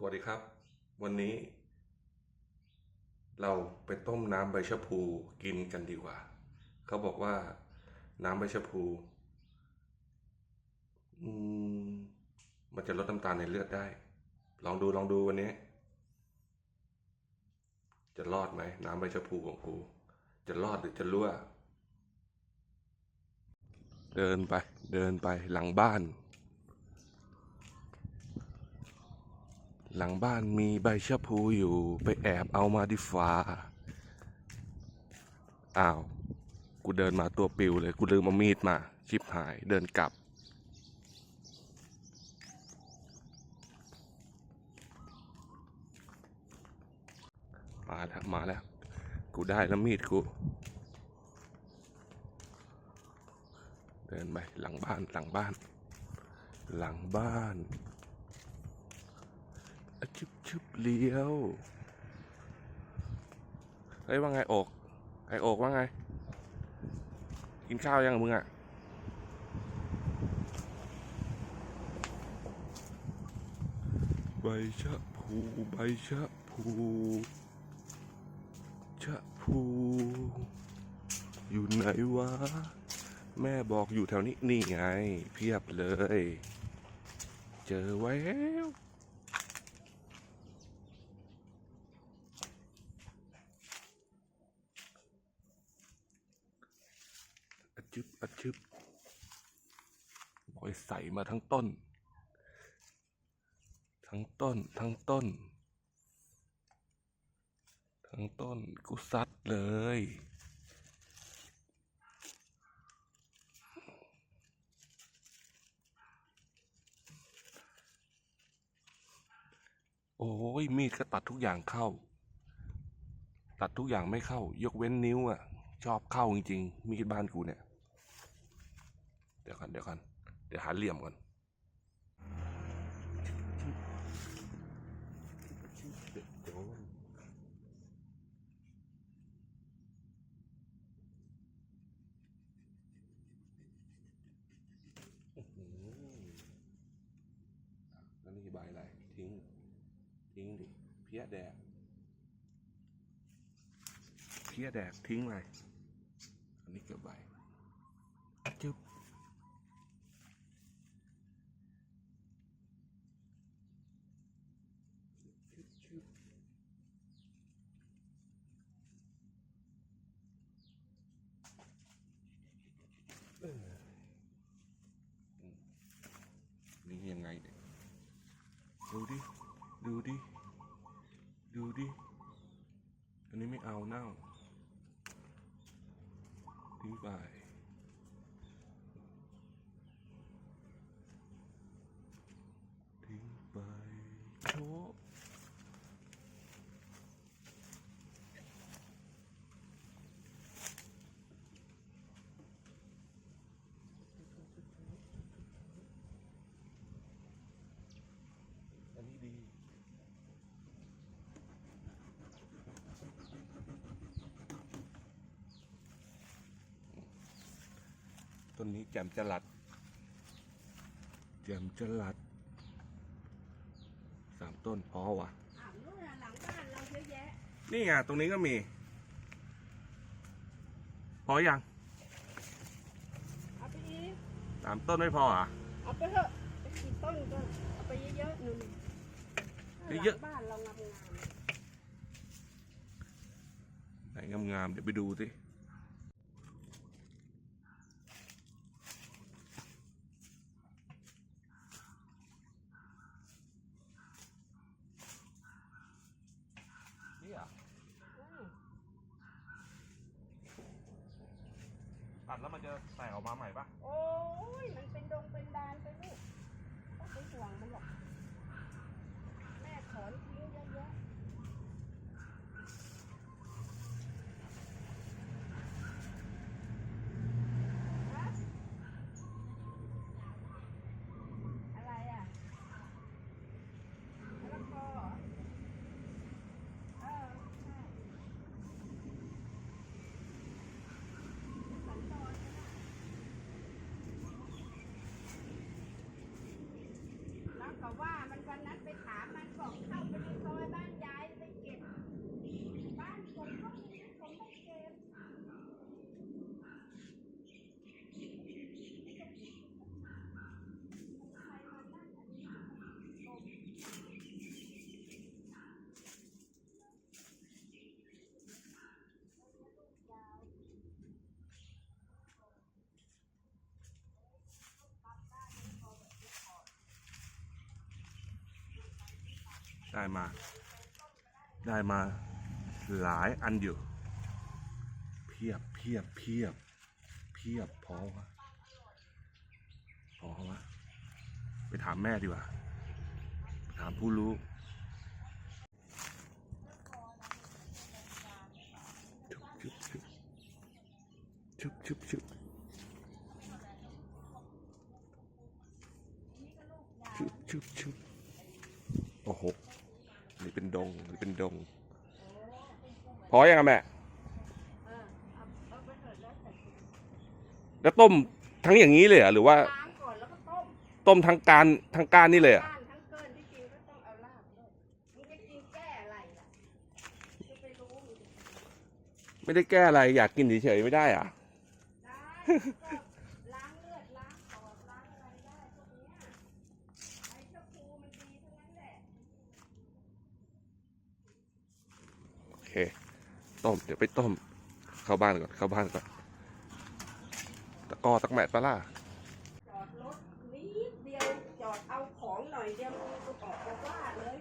สวัสดีครับ วันนี้ เราไปต้มน้ำใบชะพูกินกันดีกว่า เขาบอกว่าน้ำใบชะพูอืมมันจะลดน้ำตาลในเลือดได้ ลองดูลองดูวันนี้ จะรอดไหมน้ำใบชะพูของกู จะรอดหรือจะรั่ว เดินไป เดินไปหลังบ้าน หลังบ้านมีใบชะพูอยู่ไปแอบเอามาดิฟ้าอ้าว กูเดินมาตัวปิวเลย กูลืมเอามีดมา ชิบหายเดินกลับ มาแล้ว มาแล้ว กูได้แล้วมีดกู เดินไปหลังบ้านหลังบ้าน หลังบ้าน ชึบชึบเลี้ยวเฮ้ยว่าไงโอกไอโอกว่าไง กินข้าวยังมึงอะใบชะพูใบชะพูชะพูอยู่ไหนวะ แม่บอกอยู่แถวนี้นี่ไง เพียบเลย เจอไว้แล้ว อะจึบอะจึบบอ ยใส่มาทั้งต้น ทั้งต้น ทั้งต้น ทั้งต้นกูซัดเลย โอ้ยมีดก็ตัดทุกอย่างเข้า ตัดทุกอย่างไม่เข้า ยกเว้นนิ้วอะ ชอบเข้าจริงๆ มีดบ้านกูเนี่ย เดี๋ยวกันเดี๋ยวกัน เดี๋ยวหาเหลี่ยมก่อนแล้วนี่ใบอะไร ทิ้ง ทิ้งดิ เพี้ยแดก เพี้ยแดกทิ้งเลยอันนี้เก็บไว้จึ๊บชึบชึบเอออืมนี่ยังไงเนี่ยดูดิ ดูดิ ดูดิ อันนี้ไม่เอาเน่าทิ้งไป ทิ้งไปโชะอันนี้ดี ต้นนี้แจ่มจรัดแจ่มจรัดสามต้นพอวะอ้าวนู่นน่ะหลังบ้านเราเยอะแยะนี่ไงตรงนี้ก็มี พอยังเอาไปอีกสามต้นไม่พออะ เอาไปเถอะไปกี่ต้นก็เอาไปเยอะๆนู่นหลัเยอะงบ้านเรางามไหนงามๆเดี๋ยวไปดูสิ นี่อะ ๆอืม ตั ดแล้วมันจะแตกออกมาใหม่ปะโอ้ยมันเป็นดงเป็นดานไปลูกต้องไปห่วงมันหรอก ว่ามัน ได้มา ได้มาหลายอันอยู่ เพียบเพียบเพียบ เพียบพอวะพอวะไปถามแม่ดีกว่า ถามผู้รู้ อยังไงแม่แล้วต้มทั้งอย่างนี้เลยหรือว่า ต้มทั้งการทั้งการนี่เลยอะไม่ได้แก้อะไรอยากกินเฉยๆไม่ได้อะ ต้ม เดี๋ยวไปต้ม เข้าบ้านก่อน เข้าบ้านก่อน ตะกอตักแมตปะล่ะ จอดรถนิดเดียวจอดเอาของหน่อยเดียวกูก็ออกจากบ้านเลย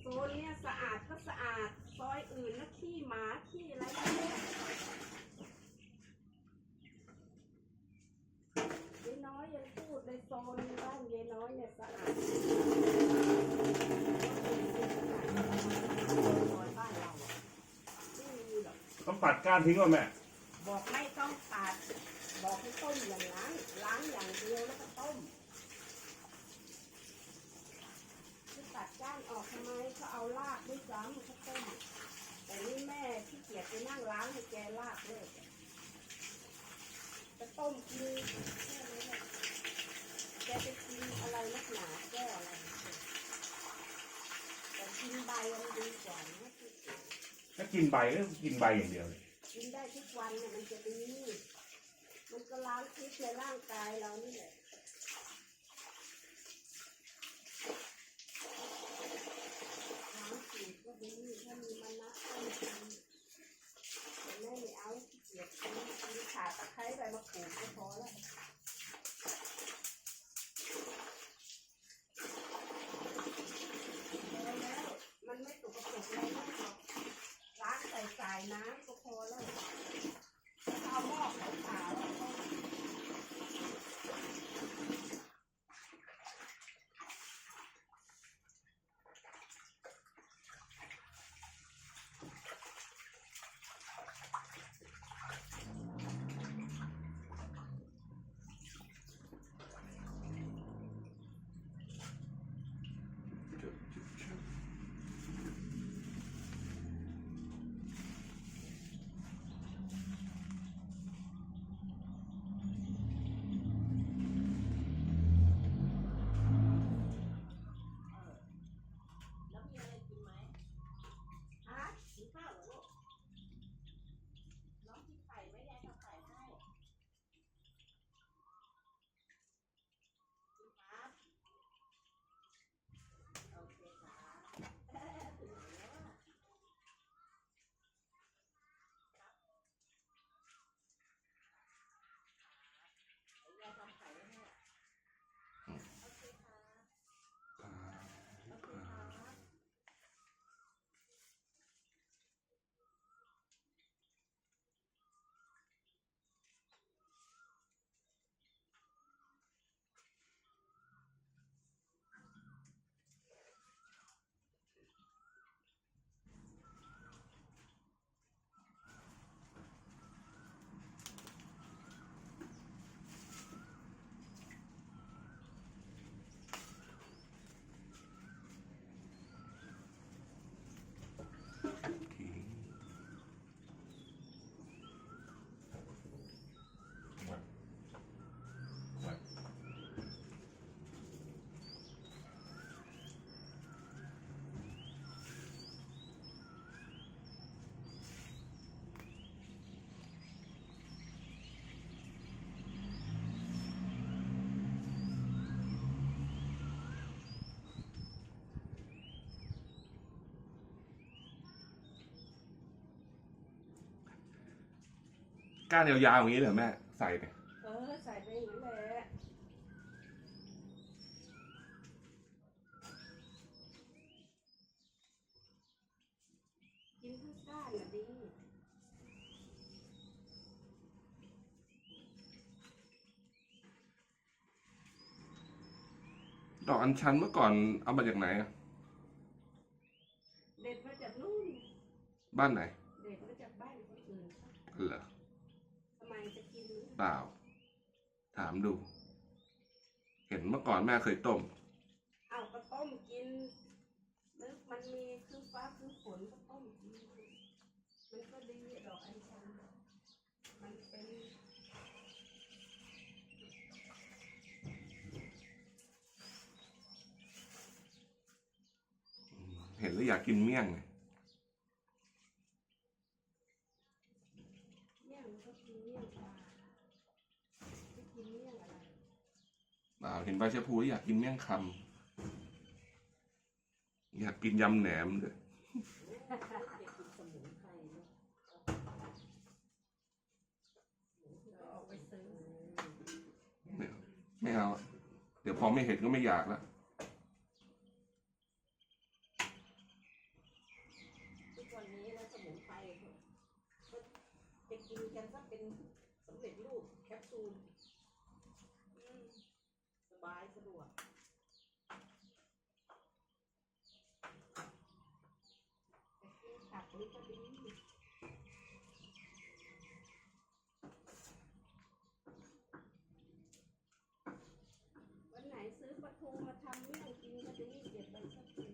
โซนเนี้ยสะอาดก็สะอาดซอยอื่นนะขี้หมาขี้อะไรเนี่ยยายน้อยยังพูดในโซนบ้านยายน้อยเนี่ยสะอาดซอยบ้านเราอะไม่มีหรอก ต้องปัด ก้านทิ้งก่อนแม่บอกไม่ต้องตัดบอกให้ต้มอย่างนั้นล้างอย่างเดียวแล้วก็ต้มจะตัดก้านออกทำไมเขาเอารากด้วยซ้ำเขาต้มแต่นี่แม่ที่เกียจไปนั่งล้างให้แกรากเลยจะต้มกินแค่นี้แหละแกจะกินอะไรนักหนาแก้อะไรแต่กินใบมันดีกว่านะที่เกียจถ้ากินใบก็กินใบอย่างเดียวเลย กินได้ทุกวันเนี่ยมันจะดี มันก็ล้างพิษในร่างกายเรานี่แหละล้างสูตรก็ดีถ้ามีมันนะก็ดีแต่แม่ไม่เอาเกียดกินขาตะไคร้ใบมะกรูดก็พอแล้ว ก้านยาวๆอย่างนี้เหรอแม่ใส่ไนี่เออใส่ไปอย่างนี้แหละกินข้าวก้านอะดิดอกอัญชันเมื่อก่อนเอามาจากไหนอะเด็ดมาจากนู่นบ้านไหน เด็ดมาจากบ้านคนอื่น เหรอ เปล่า ถามดู เห็นเมื่อก่อนแม่เคยต้ม เอาก็ต้มกินนึกมันมีคือฟ้าคือฝนก็ต้มกินมันก็ดีดอกอัญชันมันเป็นเห็นแล้วอยากกินเมี่ยงไง เมี่ยงก็กินเมี่ยงปลาไม่กินเมี่ยงอะไร เปล่าเห็นใบชะพูแล้วอยากกินเมี่ยงคำอยากกินยำแหนมด้วยไม่เอาเอาอะเดี๋ยวพอไม่เห็นก็ไม่อยากแล้ว ทุกวันนี้นะสมุนไพรก็จะกินกันซะเป็นสำเร็จรูปแคปซูลอืม สบายสะดวกแต่กินผักนี่ก็ดีวันไหนซื้อปลาทูมาทำเมี่ยงกินก็ดีเก็บไว้สักที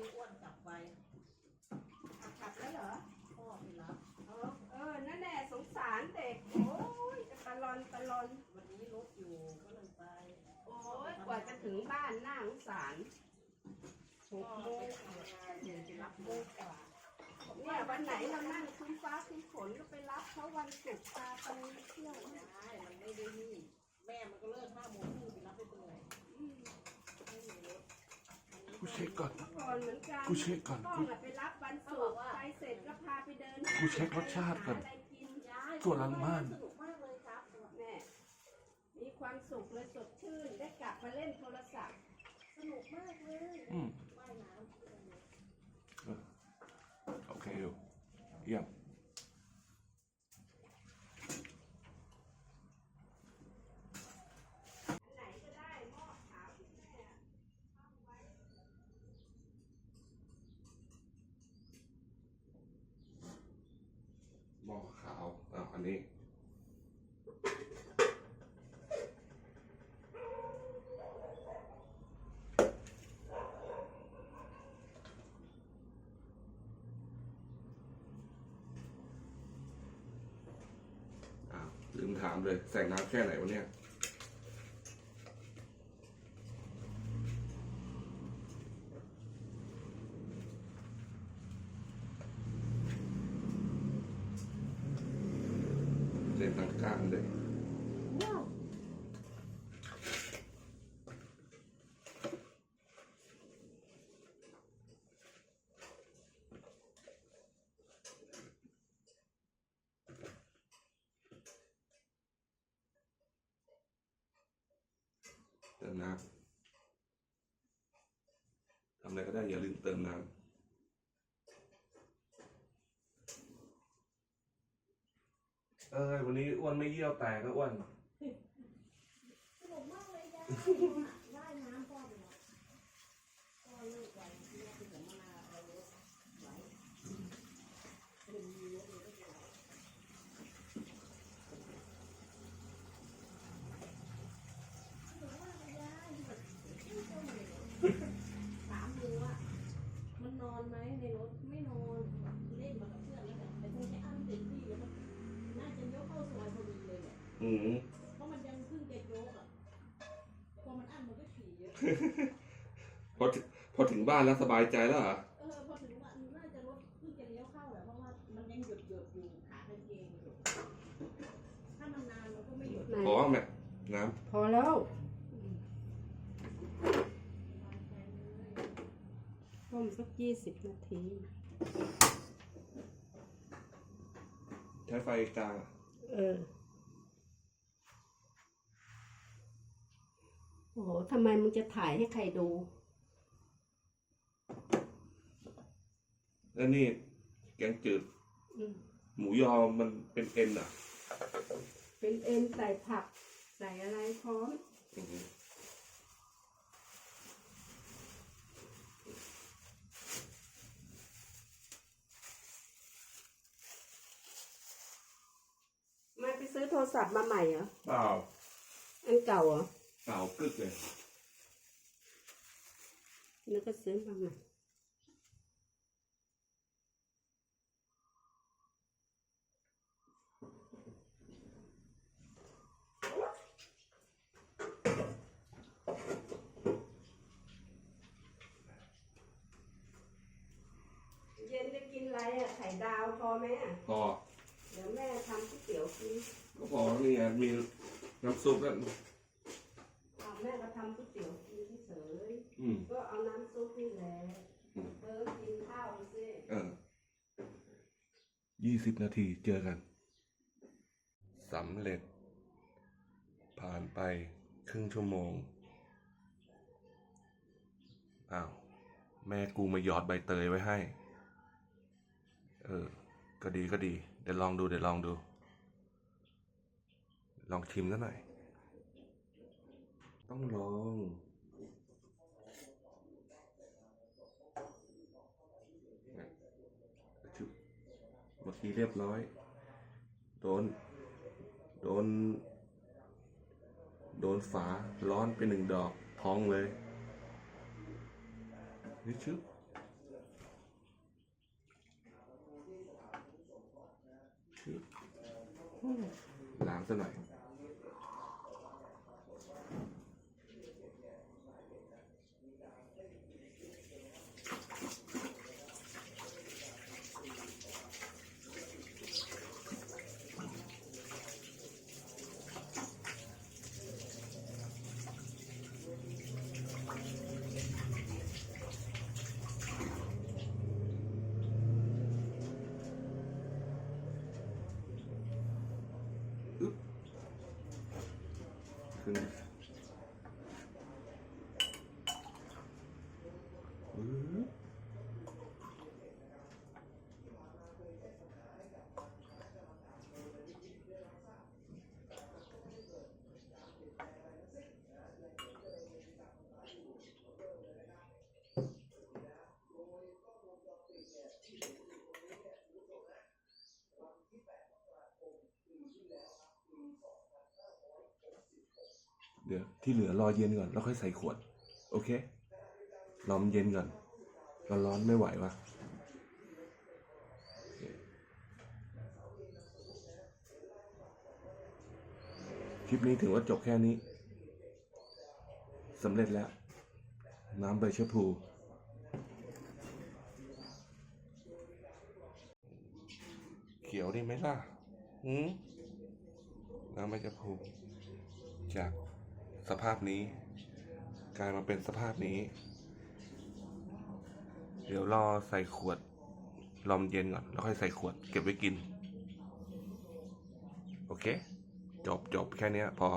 นี่อ้วนกลับไป อะกลับแล้วเหรอ พ่อไม่รับ เออเออ นั่นแหละสงสารเด็ก โอ้ยจะตะลอนตะลอน วันนี้รถอยู่ก็เลยไป โอ้ยกว่าจะถึงบ้านน่าสงสารหกโมง ทำงาน เนี่ยวันไหนเรานั่งคืนฟ้าคืนฝนก็ไปรับเขาวันศุกร์พาไปเที่ยวไม่ได้มันไม่ได้นี่ แม่มันก็เลิกห้าโมงครึ่งไปรับไปเมื่อยไม่มีรถกูเช็คก่อน ก่อนเหมือนกันกูเช็คก่อน ต้องอะไปรับวันศุกร์ไปเสร็จก็พาไปเดินกูเช็ครสชาติก่อนหอะไรกินย้ายส่วนหลังบ้าน สนุกมากเลยครับแม่มีความสุขเลยสดชื่นได้กลับมาเล่นโทรศัพท์ สนุกมากเลย อืม ว่ายน้ำ โอ เคอยู่เยี่ยมอันไหม้อขาวที่แม่ทำไว้หม้อขาวอ่าอันนี้ อ้ มถามเลย ใส่น้ำแค่ไหนวะเนี่ย เต็มทั้งก้านเลย เติมน้ำทำอะไรก็ได้อย่าลืมเติมน้ำเอ้ยวันนี้อ้วนไม่เยี่ยวแตกก็อ้วนสนุกมากเลยจ้าว่ายน้ำพ่อไปแล้วพ่อเลิกไปที่ว่าเป็นสัมมนาอะไรรถไหลเป็นมีรถเลยก็ไหล ถามดูว่ามันนอนไหมในรถไม่นอนเล่นมากับเพื่อนแล้วแหละแต่คงจะอั้นเต็มที่แล้วมันน่าจะยกเข้าซอยพอดีเลยแหละ อืมเพราะมันยังเพิ่งจะยกอะพอมันอั้นมันก็ขี่เยอะพอถึงพอถึงบ้านแล้วสบายใจแล้วเหรอเออพอถึงว่าน่าจะรถเพิ่งจะเลี้ยวเข้าแหละเพราะว่ามันยังหยุดหยุดๆอยู่ขากางเกงอยู่ถ้ามันนานมันก็ไม่หยุดไหนพอไหมน้พอแล้วต้มสักยี่สิบนาทีำใช้ไฟกลางอะเออ โอ้โหทำไมมึงจะถ่ายให้ใครดู แล้วนี่แกงจืด อืมหมูยอมันเป็นเอ็นอะเป็นเอ็นใส่ผัก ใส่อะไรพร้อม อือหือมาไปซื้อโทรศัพท์มาใหม่เหรอ เปล่าอันเก่าเหรอ เปล่ากึกเลยนึกก็ซื้อมาใหม่เย็นจะกินอะไรอะ ไข่ดาวพอไหมอะ พอ เดี๋ยวแม่ทำก๋วยเตี๋ยวกิน ก็พอนี่ไงมีน้ำซุปแล้ว 20 นาทีเจอกันสำเร็จ ผ่านไปครึ่งชั่วโมง อ้าว แม่กูมาหยอดใบเตยไว้ให้ เออ ก็ดีก็ดี เดี๋ยวลองดูเดี๋ยวลองดู ลองชิมซะหน่อย ต้องลอง เมื่อกี้เรียบร้อย โดน โดน โดนฝาร้อนไปหนึ่งดอกท้องเลยนี่ชึบชึบล้างซะหน่อย อึ๊บขึ้นอึ๊บ เดี๋ยวที่เหลือรอเย็นก่อนแล้วค่อยใส่ขวด โอเครอมันเย็นก่อนร้อนร้อนไม่ไหววะคลิปนี้ถือว่าจบแค่นี้สำเร็จแล้ว น้ำใบชะพูเขียวดีไหมล่ะหืมน้ำใบชะพูจาก สภาพนี้กลายมาเป็นสภาพนี้ เดี๋ยวรอใส่ขวดลอมเย็นก่อน แล้วค่อยใส่ขวดเก็บไว้กิน โอเค จบจบแค่นี้พอ